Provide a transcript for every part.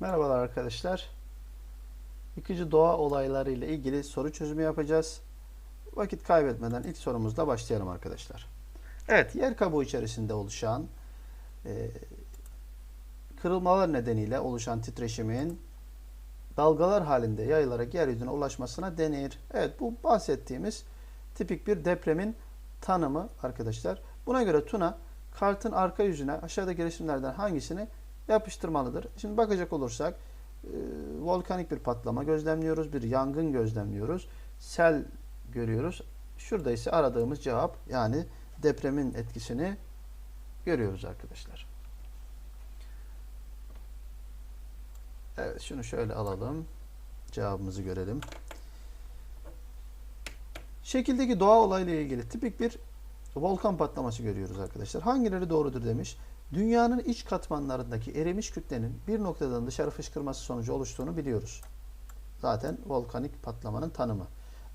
Merhabalar arkadaşlar. Yıkıcı doğa olayları ile ilgili soru çözümü yapacağız. Vakit kaybetmeden ilk sorumuzla başlayalım arkadaşlar. Evet, yer kabuğu içerisinde oluşan e, kırılmalar nedeniyle oluşan titreşimin dalgalar halinde yayılarak yeryüzüne ulaşmasına denir. Evet, bu bahsettiğimiz tipik bir depremin tanımı arkadaşlar. Buna göre Tuna kartın arka yüzüne aşağıdaki resimlerden hangisini yapıştırmalıdır? Şimdi bakacak olursak e, volkanik bir patlama gözlemliyoruz, bir yangın gözlemliyoruz, sel görüyoruz. Şurada ise aradığımız cevap yani depremin etkisini görüyoruz arkadaşlar. Evet şunu şöyle alalım. Cevabımızı görelim. Şekildeki doğa olayla ilgili tipik bir volkan patlaması görüyoruz arkadaşlar. Hangileri doğrudur demiş. Dünyanın iç katmanlarındaki erimiş kütlenin bir noktadan dışarı fışkırması sonucu oluştuğunu biliyoruz. Zaten volkanik patlamanın tanımı.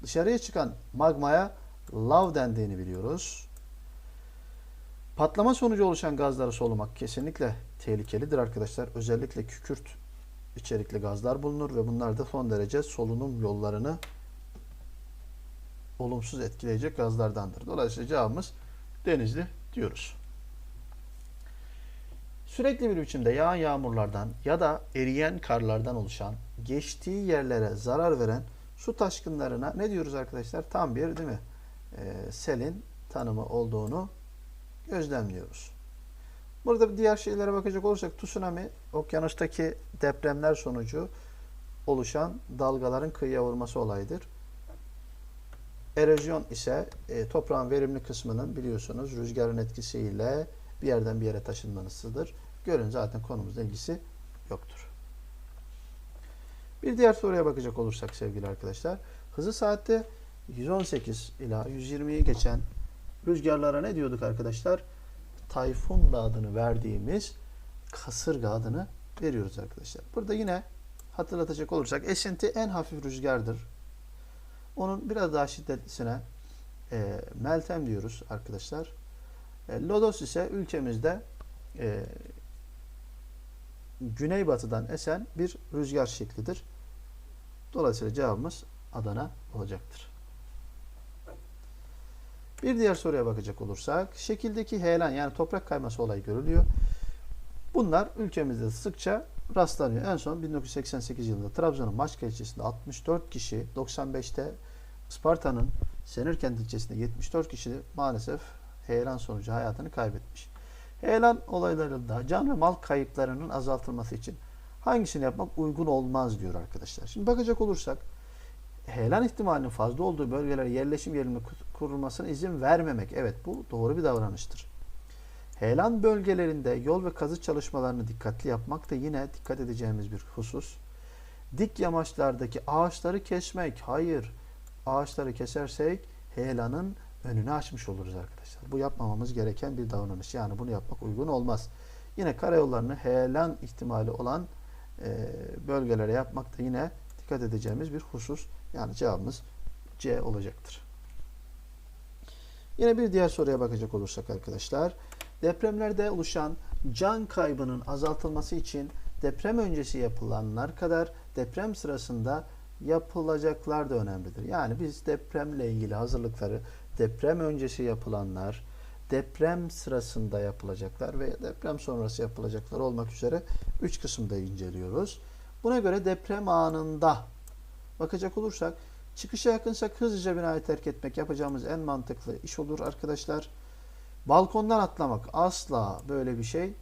Dışarıya çıkan magmaya lav dendiğini biliyoruz. Patlama sonucu oluşan gazları solumak kesinlikle tehlikelidir arkadaşlar. Özellikle kükürt içerikli gazlar bulunur ve bunlar da son derece solunum yollarını olumsuz etkileyecek gazlardandır. Dolayısıyla cevabımız denizli diyoruz. Sürekli bir biçimde yağan yağmurlardan ya da eriyen karlardan oluşan, geçtiği yerlere zarar veren su taşkınlarına ne diyoruz arkadaşlar? Tam bir değil mi? Ee, selin tanımı olduğunu gözlemliyoruz. Burada diğer şeylere bakacak olursak tsunami okyanustaki depremler sonucu oluşan dalgaların kıyıya vurması olayıdır. Erozyon ise e, toprağın verimli kısmının biliyorsunuz rüzgarın etkisiyle bir yerden bir yere taşınmasıdır. Görün zaten konumuzla ilgisi yoktur. Bir diğer soruya bakacak olursak sevgili arkadaşlar. Hızı saatte 118 ila 120'yi geçen rüzgarlara ne diyorduk arkadaşlar? Tayfun adını verdiğimiz kasırga adını veriyoruz arkadaşlar. Burada yine hatırlatacak olursak esinti en hafif rüzgardır. Onun biraz daha şiddetlisine e, meltem diyoruz arkadaşlar. E, lodos ise ülkemizde e, güneybatıdan esen bir rüzgar şeklidir. Dolayısıyla cevabımız Adana olacaktır. Bir diğer soruya bakacak olursak, şekildeki heyelan yani toprak kayması olayı görülüyor. Bunlar ülkemizde sıkça rastlanıyor. En son 1988 yılında Trabzon'un Maçka ilçesinde 64 kişi, 95'te Isparta'nın Senirkent ilçesinde 74 kişi maalesef heyelan sonucu hayatını kaybetmiş. Heyelan olaylarında can ve mal kayıplarının azaltılması için hangisini yapmak uygun olmaz diyor arkadaşlar. Şimdi bakacak olursak heyelan ihtimalinin fazla olduğu bölgelere yerleşim yerinin kurulmasına izin vermemek. Evet bu doğru bir davranıştır. Heyelan bölgelerinde yol ve kazı çalışmalarını dikkatli yapmak da yine dikkat edeceğimiz bir husus. Dik yamaçlardaki ağaçları kesmek. Hayır. Ağaçları kesersek heyelanın önünü açmış oluruz arkadaşlar. Bu yapmamamız gereken bir davranış. Yani bunu yapmak uygun olmaz. Yine karayollarını heyelan ihtimali olan e, bölgelere yapmak da yine dikkat edeceğimiz bir husus. Yani cevabımız C olacaktır. Yine bir diğer soruya bakacak olursak arkadaşlar. Depremlerde oluşan can kaybının azaltılması için deprem öncesi yapılanlar kadar deprem sırasında yapılacaklar da önemlidir. Yani biz depremle ilgili hazırlıkları deprem öncesi yapılanlar, deprem sırasında yapılacaklar ve deprem sonrası yapılacaklar olmak üzere 3 kısımda inceliyoruz. Buna göre deprem anında bakacak olursak çıkışa yakınsak hızlıca binayı terk etmek yapacağımız en mantıklı iş olur arkadaşlar. Balkondan atlamak asla böyle bir şey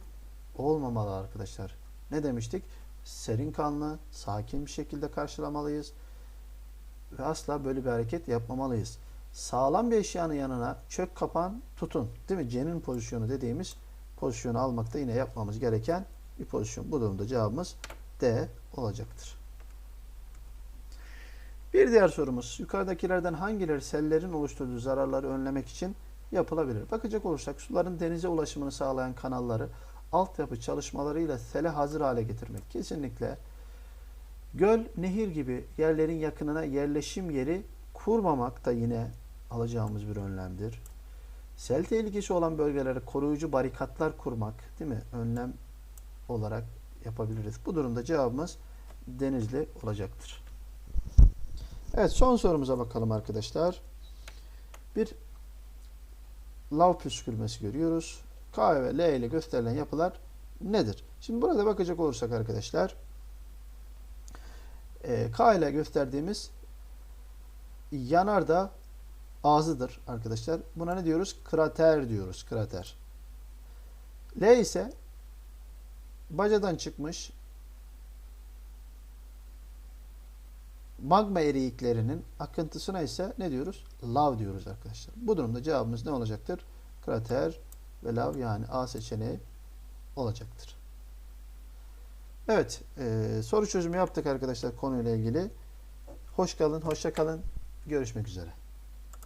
olmamalı arkadaşlar. Ne demiştik? Serin kanlı, sakin bir şekilde karşılamalıyız. Ve asla böyle bir hareket yapmamalıyız. Sağlam bir eşyanın yanına çök kapan tutun. Değil mi? Cenin pozisyonu dediğimiz pozisyonu almakta yine yapmamız gereken bir pozisyon. Bu durumda cevabımız D olacaktır. Bir diğer sorumuz. Yukarıdakilerden hangileri sellerin oluşturduğu zararları önlemek için yapılabilir? Bakacak olursak suların denize ulaşımını sağlayan kanalları altyapı çalışmalarıyla sele hazır hale getirmek. Kesinlikle göl, nehir gibi yerlerin yakınına yerleşim yeri kurmamak da yine alacağımız bir önlemdir. Sel tehlikesi olan bölgelere koruyucu barikatlar kurmak, değil mi? Önlem olarak yapabiliriz. Bu durumda cevabımız Denizli olacaktır. Evet son sorumuza bakalım arkadaşlar. Bir lav püskürmesi görüyoruz. K ve L ile gösterilen yapılar nedir? Şimdi burada bakacak olursak arkadaşlar e, K ile gösterdiğimiz yanardağ ağzıdır arkadaşlar. Buna ne diyoruz? Krater diyoruz. Krater. L ise bacadan çıkmış magma eriyiklerinin akıntısına ise ne diyoruz? Lav diyoruz arkadaşlar. Bu durumda cevabımız ne olacaktır? Krater ve lav yani A seçeneği olacaktır. Evet, e, soru çözümü yaptık arkadaşlar konuyla ilgili. Hoş kalın, hoşça kalın. Görüşmek üzere.